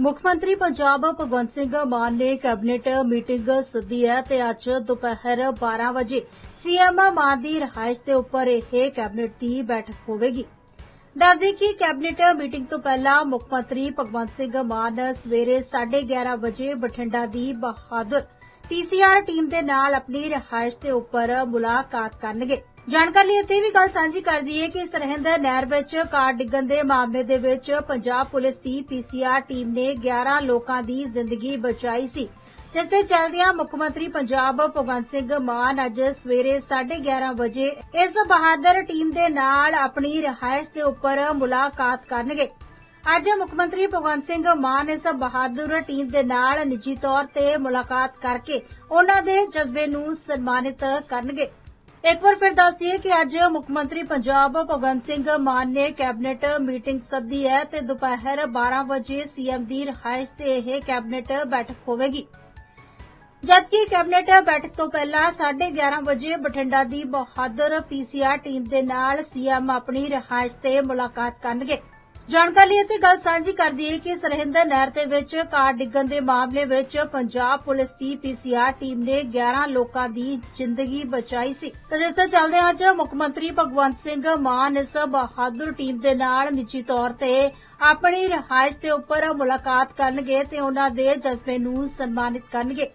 ਮੁੱਖ ਮੰਤਰੀ ਪੰਜਾਬ ਭਗਵੰਤ ਸਿੰਘ ਮਾਨ ਨੇ ਕੈਬਨਿਟ ਮੀਟਿੰਗ ਸੱਦੀ ਹੈ ਤੇ ਅੱਜ ਦੁਪਹਿਰ 12 ਵਜੇ ਸੀਐਮ ਮਾਨ ਦੀ ਰਿਹਾਇਸ਼ ਦੇ ਉੱਪਰ ਇਹ ਕੈਬਨਿਟ ਦੀ ਬੈਠਕ ਹੋਵੇਗੀ। ਦੱਸਦੇ ਕਿ ਕੈਬਨਿਟ ਮੀਟਿੰਗ ਤੋਂ ਪਹਿਲਾਂ ਮੁੱਖ ਮੰਤਰੀ ਭਗਵੰਤ ਸਿੰਘ ਮਾਨ ਸਵੇਰੇ 11:30 ਵਜੇ ਬਠਿੰਡਾ ਦੀ ਬਹਾਦਰ ਪੀਸੀਆਰ ਟੀਮ ਦੇ ਨਾਲ ਆਪਣੀ ਰਿਹਾਇਸ਼ ਦੇ ਉੱਪਰ ਮੁਲਾਕਾਤ ਕਰਨਗੇ। ਜਾਣਕਾਰੀ ਇੱਥੇ ਵੀ ਗੱਲ ਸਾਂਝੀ ਕਰ ਦਈਏ ਕਿ ਸਰਹਿੰਦ ਨਹਿਰ ਵਿੱਚ ਕਾਰ ਡਿੱਗਣ ਦੇ ਮਾਮਲੇ ਦੇ ਵਿੱਚ ਪੰਜਾਬ ਪੁਲਿਸ ਦੀ ਪੀਸੀਆਰ ਟੀਮ ਨੇ 11 ਲੋਕਾਂ ਦੀ ਜ਼ਿੰਦਗੀ ਬਚਾਈ ਸੀ। ਜਿਸ ਦੇ ਚਲਦਿਆਂ ਮੁੱਖ ਮੰਤਰੀ ਪੰਜਾਬ ਭਗਵੰਤ ਸਿੰਘ ਮਾਨ ਅੱਜ ਸਵੇਰੇ 11:30 ਵਜੇ ਇਸ ਬਹਾਦਰ ਟੀਮ ਦੇ ਨਾਲ ਆਪਣੀ ਰਿਹਾਇਸ਼ ਦੇ ਉੱਪਰ ਮੁਲਾਕਾਤ ਕਰਨਗੇ। ਅੱਜ ਮੁੱਖ ਮੰਤਰੀ ਭਗਵੰਤ ਸਿੰਘ ਮਾਨ ਇਸ ਬਹਾਦਰ ਟੀਮ ਦੇ ਨਾਲ ਨਿੱਜੀ ਤੌਰ ਤੇ ਮੁਲਾਕਾਤ ਕਰਕੇ ਉਹਨਾਂ ਦੇ ਜਜ਼ਬੇ ਨੂੰ ਸਨਮਾਨਿਤ ਕਰਨਗੇ। ਇੱਕ ਵਾਰ ਫਿਰ ਦੱਸ ਦਈਏ ਕਿ ਅੱਜ ਮੁੱਖ ਮੰਤਰੀ ਪੰਜਾਬ ਭਗਵੰਤ ਸਿੰਘ ਮਾਨ ਨੇ ਕੈਬਨਿਟ ਮੀਟਿੰਗ ਸੱਦੀ ਹੈ ਤੇ ਦੁਪਹਿਰ 12 ਵਜੇ ਸੀਐਮ ਦੀ ਰਿਹਾਇਸ਼ ਤੇ ਇਹ ਕੈਬਨਿਟ ਬੈਠਕ ਹੋਵੇਗੀ। ਜਦਕਿ ਕੈਬਨਿਟ ਬੈਠਕ ਤੋਂ ਪਹਿਲਾਂ 11:30 ਵਜੇ ਬਠਿੰਡਾ ਦੀ ਬਹਾਦਰ ਪੀਸੀਆਰ ਟੀਮ ਦੇ ਨਾਲ ਸੀਐਮ ਆਪਣੀ ਰਿਹਾਇਸ਼ ਤੇ ਮੁਲਾਕਾਤ ਕਰਨਗੇ। ਜਾਣਕਾਰੀ ਅਤੇ ਗੱਲ ਸਾਂਝੀ ਕਰਦੀ ਦਈਏ ਕਿ ਸਰਹਿੰਦ ਨਹਿਰ ਦੇ ਵਿੱਚ ਕਾਰ ਡਿੱਗਣ ਦੇ ਮਾਮਲੇ ਵਿੱਚ ਪੰਜਾਬ ਪੁਲਿਸ ਦੀ ਪੀਸੀਆਰ ਟੀਮ ਨੇ 11 ਲੋਕਾਂ ਦੀ ਜ਼ਿੰਦਗੀ ਬਚਾਈ ਸੀ। ਤੇ ਜਿਸ ਦੇ ਚੱਲਦੇ ਅੱਜ ਮੁੱਖ ਮੰਤਰੀ ਭਗਵੰਤ ਸਿੰਘ ਮਾਨ ਇਸ ਬਹਾਦਰ ਟੀਮ ਦੇ ਨਾਲ ਨਿੱਜੀ ਤੌਰ ਤੇ ਆਪਣੀ ਰਿਹਾਇਸ਼ ਦੇ ਉੱਪਰ ਮੁਲਾਕਾਤ ਕਰਨਗੇ ਤੇ ਉਹਨਾਂ ਦੇ ਜਜ਼ਬੇ ਨੂੰ ਸਨਮਾਨਿਤ ਕਰਨਗੇ।